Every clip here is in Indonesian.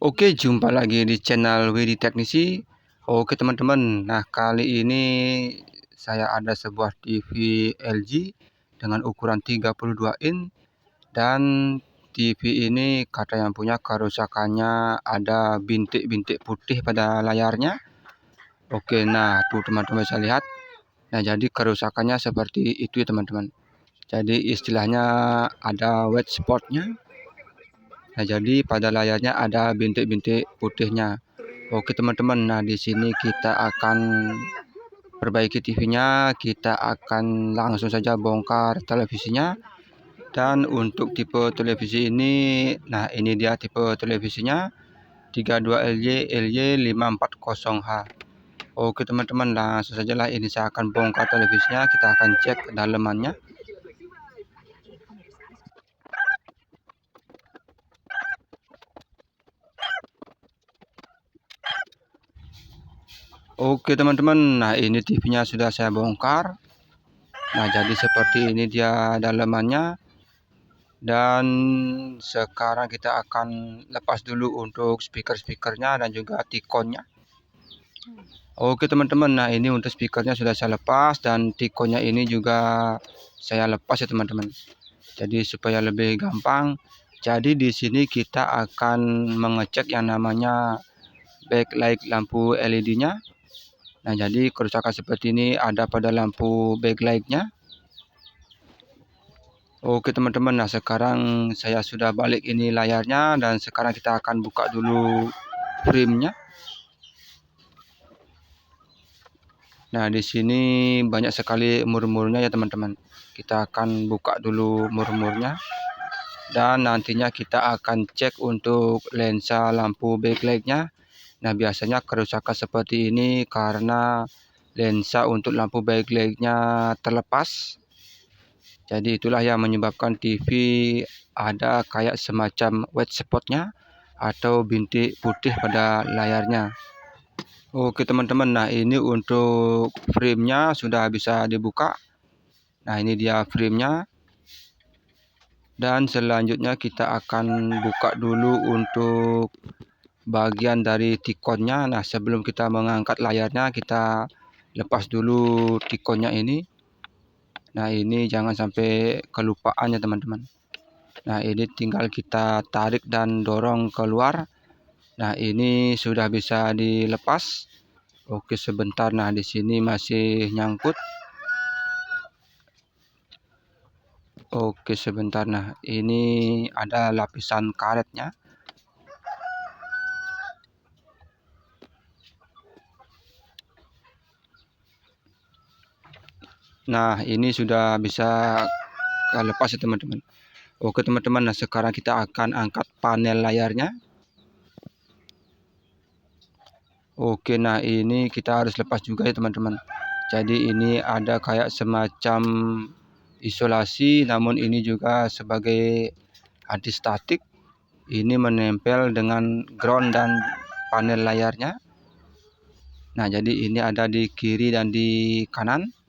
Oke, jumpa lagi di channel Widi Teknisi. Oke, teman-teman. Nah, kali ini saya ada sebuah TV LG dengan ukuran 32 in dan TV ini kata yang punya kerusakannya ada bintik-bintik putih pada layarnya. Oke, nah tuh teman-teman bisa lihat. Nah, jadi kerusakannya seperti itu ya teman-teman. Jadi istilahnya ada wet spotnya Nah, jadi pada layarnya ada bintik-bintik putihnya. Oke, teman-teman. Nah, di sini kita akan perbaiki TV-nya. Kita akan langsung saja bongkar televisinya. Dan untuk tipe televisi ini, nah ini dia tipe televisinya 32 LY LY 540H. Oke, teman-teman. Langsung saja lah ini saya akan bongkar televisinya. Kita akan cek dalemannya. Oke teman-teman, nah ini TV-nya sudah saya bongkar. Nah jadi seperti ini dia dalamannya. Dan sekarang kita akan lepas dulu untuk speaker-speakernya dan juga tikonnya. Oke teman-teman, nah ini untuk speakernya sudah saya lepas dan tikonnya ini juga saya lepas ya teman-teman. Jadi supaya lebih gampang. Jadi di sini kita akan mengecek yang namanya backlight lampu LED-nya Nah, jadi kerusakan seperti ini ada pada lampu backlightnya. Oke teman-teman, nah sekarang saya sudah balik ini layarnya dan sekarang kita akan buka dulu framenya. Nah, di sini banyak sekali murmurnya ya teman-teman. Kita akan buka dulu murmurnya dan nantinya kita akan cek untuk lensa lampu backlightnya Nah, biasanya kerusakan seperti ini karena lensa untuk lampu backlightnya terlepas. Jadi itulah yang menyebabkan TV ada kayak semacam wet spotnya atau bintik putih pada layarnya. Oke teman-teman, nah ini untuk framenya sudah bisa dibuka. Nah ini dia framenya. Dan selanjutnya kita akan buka dulu untuk bagian dari tikonnya. Nah, sebelum kita mengangkat layarnya, kita lepas dulu tikonnya ini. Nah, ini jangan sampai kelupaan ya, teman-teman. Nah, ini tinggal kita tarik dan dorong keluar. Nah, ini sudah bisa dilepas. Oke, sebentar. Nah, di sini masih nyangkut. Oke, sebentar. Nah, ini ada lapisan karetnya. Nah, ini sudah bisa lepas ya teman-teman. Oke teman-teman, nah sekarang kita akan angkat panel layarnya. Oke, nah ini kita harus lepas juga ya teman-teman. Jadi ini ada kayak semacam isolasi, namun ini juga sebagai anti statik. Ini menempel dengan ground dan panel layarnya. Nah, jadi ini ada di kiri dan di kanan.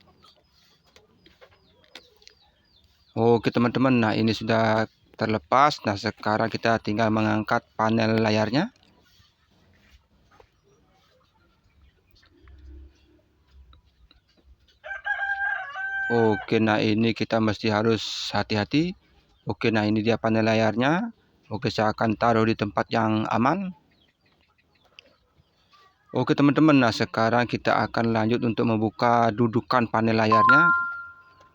Oke teman-teman, nah ini sudah terlepas. Nah sekarang kita tinggal mengangkat panel layarnya. Oke, nah ini kita mesti harus hati-hati. Oke, nah ini dia panel layarnya. Oke, saya akan taruh di tempat yang aman. Oke teman-teman, nah sekarang kita akan lanjut untuk membuka dudukan panel layarnya.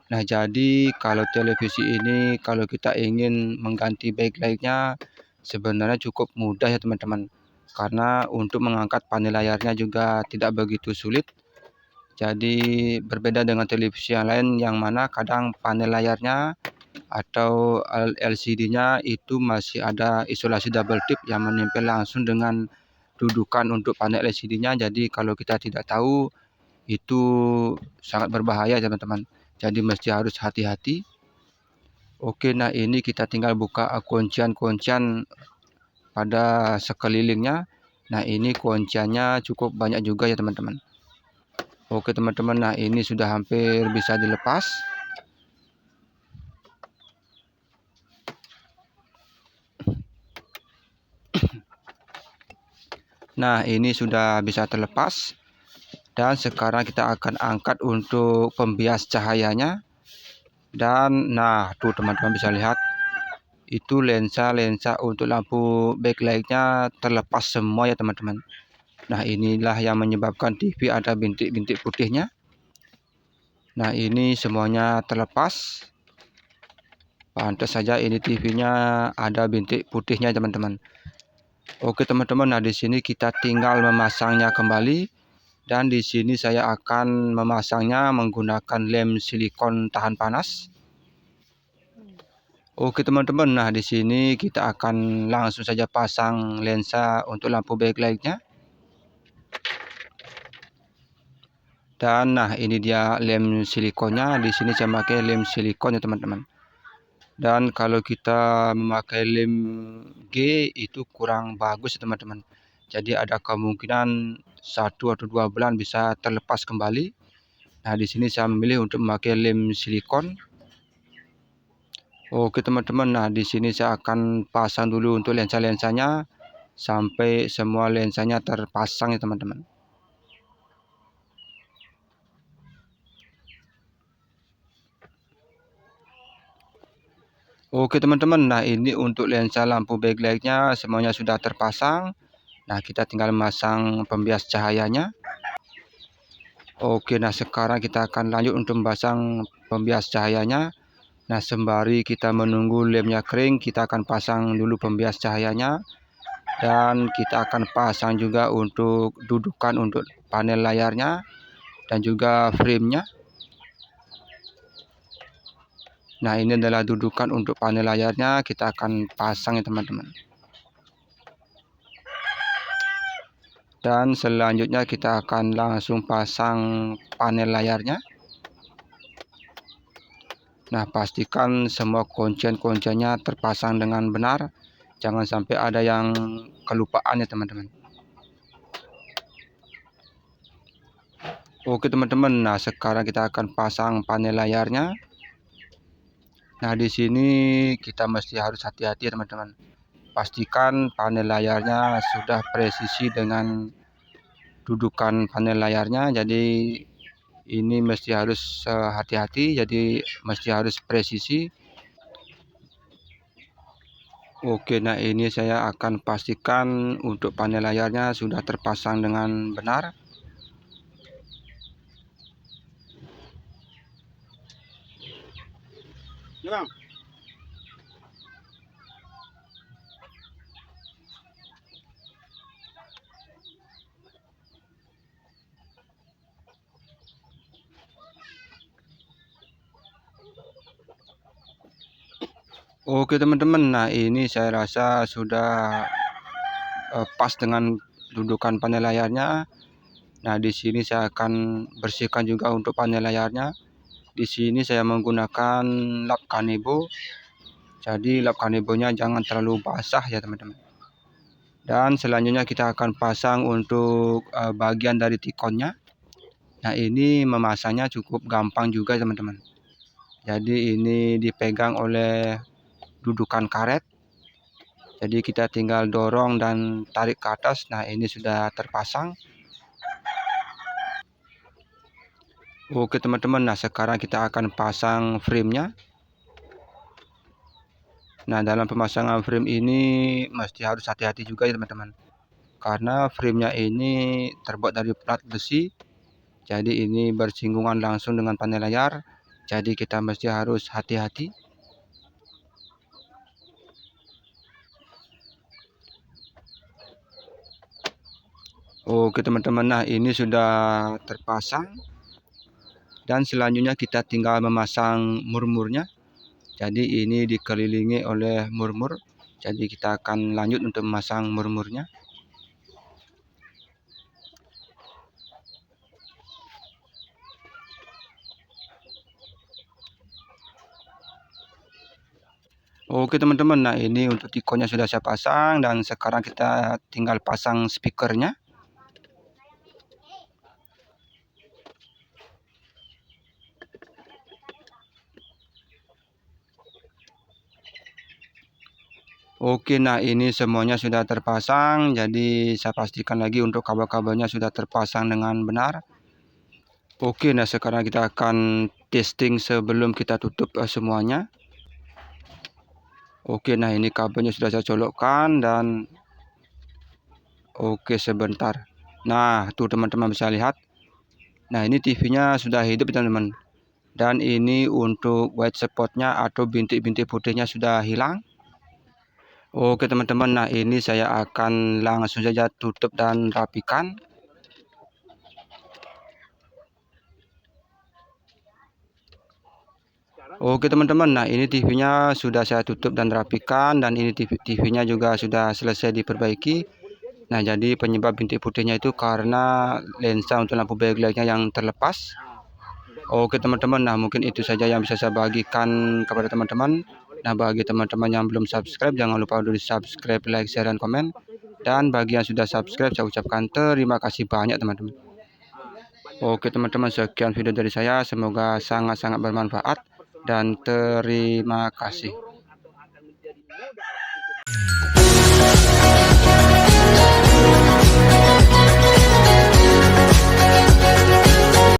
Nah, jadi kalau televisi ini kalau kita ingin mengganti backlightnya sebenarnya cukup mudah ya teman-teman. Karena untuk mengangkat panel layarnya juga tidak begitu sulit. Jadi berbeda dengan televisi yang lain yang mana kadang panel layarnya atau LCD-nya itu masih ada isolasi double tip yang menempel langsung dengan dudukan untuk panel LCD-nya. Jadi kalau kita tidak tahu itu sangat berbahaya teman-teman jadi mesti harus hati-hati. Oke nah ini kita tinggal buka kuncian-kuncian pada sekelilingnya. Nah ini kunciannya cukup banyak juga ya teman-teman. Oke teman-teman nah ini sudah hampir bisa dilepas. Nah, ini sudah bisa terlepas. Dan sekarang kita akan angkat untuk pembias cahayanya. Dan nah, tuh teman-teman bisa lihat. Itu lensa-lensa untuk lampu backlightnya terlepas semua ya teman-teman. Nah, inilah yang menyebabkan TV ada bintik-bintik putihnya. Nah, ini semuanya terlepas. Pantas saja ini TV-nya ada bintik putihnya teman-teman. Oke teman-teman, nah di sini kita tinggal memasangnya kembali dan di sini saya akan memasangnya menggunakan lem silikon tahan panas. Oke teman-teman, nah di sini kita akan langsung saja pasang lensa untuk lampu backlightnya. Dan nah ini dia lem silikonnya. Di sini saya pakai lem silikon ya teman-teman. Dan kalau kita memakai lem G itu kurang bagus ya teman-teman. Jadi ada kemungkinan satu atau dua bulan bisa terlepas kembali. Nah di sini saya memilih untuk memakai lem silikon. Oke teman-teman, nah di sini saya akan pasang dulu untuk lensa-lensanya sampai semua lensanya terpasang ya teman-teman. Oke teman-teman, nah ini untuk lensa lampu backlightnya semuanya sudah terpasang. Nah kita tinggal memasang pembias cahayanya. Oke, nah sekarang kita akan lanjut untuk memasang pembias cahayanya. Nah sembari kita menunggu lemnya kering, kita akan pasang dulu pembias cahayanya. Dan kita akan pasang juga untuk dudukan untuk panel layarnya dan juga framenya. Nah ini adalah dudukan untuk panel layarnya kita akan pasang ya teman-teman. Dan selanjutnya kita akan langsung pasang panel layarnya. Nah pastikan semua kuncian-kunciannya terpasang dengan benar. Jangan sampai ada yang kelupaan ya teman-teman. Oke teman-teman, nah sekarang kita akan pasang panel layarnya. Nah, di sini kita mesti harus hati-hati ya teman-teman. Pastikan panel layarnya sudah presisi dengan dudukan panel layarnya. Jadi ini mesti harus hati-hati, jadi mesti harus presisi. Oke, nah ini saya akan pastikan untuk panel layarnya sudah terpasang dengan benar. Ya. Oke teman-teman, nah ini saya rasa sudah uh, pas dengan dudukan panel layarnya. Nah di sini saya akan bersihkan juga untuk panel layarnya. Di sini saya menggunakan lap kanebo. Jadi lap kanebonya jangan terlalu basah ya teman-teman. Dan selanjutnya kita akan pasang untuk uh, bagian dari tikonnya. Nah ini memasangnya cukup gampang juga teman-teman. Jadi ini dipegang oleh dudukan karet. Jadi kita tinggal dorong dan tarik ke atas. Nah ini sudah terpasang. Oke teman-teman, nah sekarang kita akan pasang framenya. Nah dalam pemasangan frame ini mesti harus hati-hati juga ya teman-teman. Karena framenya ini terbuat dari plat besi. Jadi ini bersinggungan langsung dengan panel layar. Jadi kita mesti harus hati-hati. Oke teman-teman, nah ini sudah terpasang. Dan selanjutnya kita tinggal memasang murmurnya. Jadi ini dikelilingi oleh murmur. Jadi kita akan lanjut untuk memasang murmurnya. Oke teman-teman, nah ini untuk tikonnya sudah saya pasang. Dan sekarang kita tinggal pasang speakernya. Oke, nah ini semuanya sudah terpasang. Jadi saya pastikan lagi untuk kabel-kabelnya sudah terpasang dengan benar. Oke, nah sekarang kita akan testing sebelum kita tutup uh, semuanya. Oke, nah ini kabelnya sudah saya colokkan dan oke sebentar. Nah, tuh teman-teman bisa lihat. Nah, ini TV-nya sudah hidup teman-teman. Dan ini untuk white spotnya atau bintik-bintik putihnya sudah hilang. Oke teman-teman, nah ini saya akan langsung saja tutup dan rapikan. Oke teman-teman, nah ini TV-nya sudah saya tutup dan rapikan dan ini TV-nya juga sudah selesai diperbaiki. Nah jadi penyebab bintik putihnya itu karena lensa untuk lampu backlightnya yang terlepas. Oke teman-teman, nah mungkin itu saja yang bisa saya bagikan kepada teman-teman. Nah, bagi teman-teman yang belum subscribe, jangan lupa untuk di subscribe, like, share, dan komen. Dan bagi yang sudah subscribe, saya ucapkan terima kasih banyak teman-teman. Oke teman-teman, sekian video dari saya. Semoga sangat-sangat bermanfaat. Dan terima kasih.